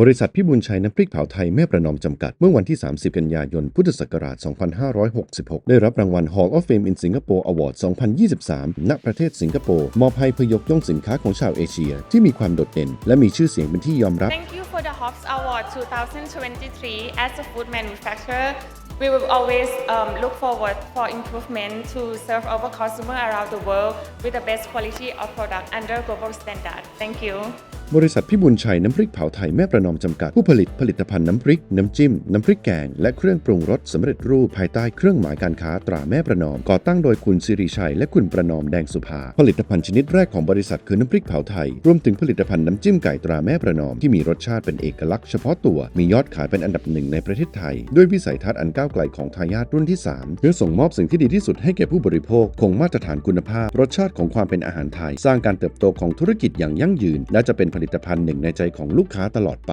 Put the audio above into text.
บริษัทพิบูลชัยน้ำพริกเผาไทยแม่ประนอมจำกัด เมื่อวันที่ 30 กันยายน พุทธศักราช 2566 ได้รับรางวัล Hall of Fame in Singapore Award 2023 ณ ประเทศสิงคโปร์ มอบให้เพื่อยกย่องสินค้าของชาวเอเชีย ที่มีความโดดเด่น และมีชื่อเสียงเป็นที่ยอมรับ Thank you for the Hobbs Award 2023. As a food manufacturer, we will always um, look forward for improvement to serve our customer around the world with the best quality of product under global standard. Thank you. บริษัทพิบูลชัยน้ำพริกเผาไทยแม่ประนอมจำกัด ผู้ผลิตผลิตภัณฑ์น้ำพริก น้ำจิ้ม น้ำพริกแกง และเครื่องปรุงรสสำเร็จรูปภายใต้เครื่องหมายการค้าตราแม่ประนอม ก่อตั้งโดยคุณสิริชัยและคุณประนอมแดงสุภา ผลิตภัณฑ์ชนิดแรกของบริษัทคือน้ำพริกเผาไทย รวมถึงผลิตภัณฑ์น้ำจิ้มไก่ตราแม่ประนอมที่มีรสชาติเป็นเอกลักษณ์เฉพาะตัว มียอดขายเป็นอันดับหนึ่งในประเทศไทย ด้วยวิสัยทัศน์อันก้าวไกลของทายาทรุ่นที่ 3 เพื่อส่งมอบสิ่งที่ดีที่สุดให้แก่ผู้บริโภค คงมาตรฐานคุณภาพ รสชาติของความเป็นอาหารไทย สร้างการเติบโตของธุรกิจอย่างยั่งยืน และจะเป็นผลิตภัณฑ์หนึ่งในใจของลูกค้าตลอดไป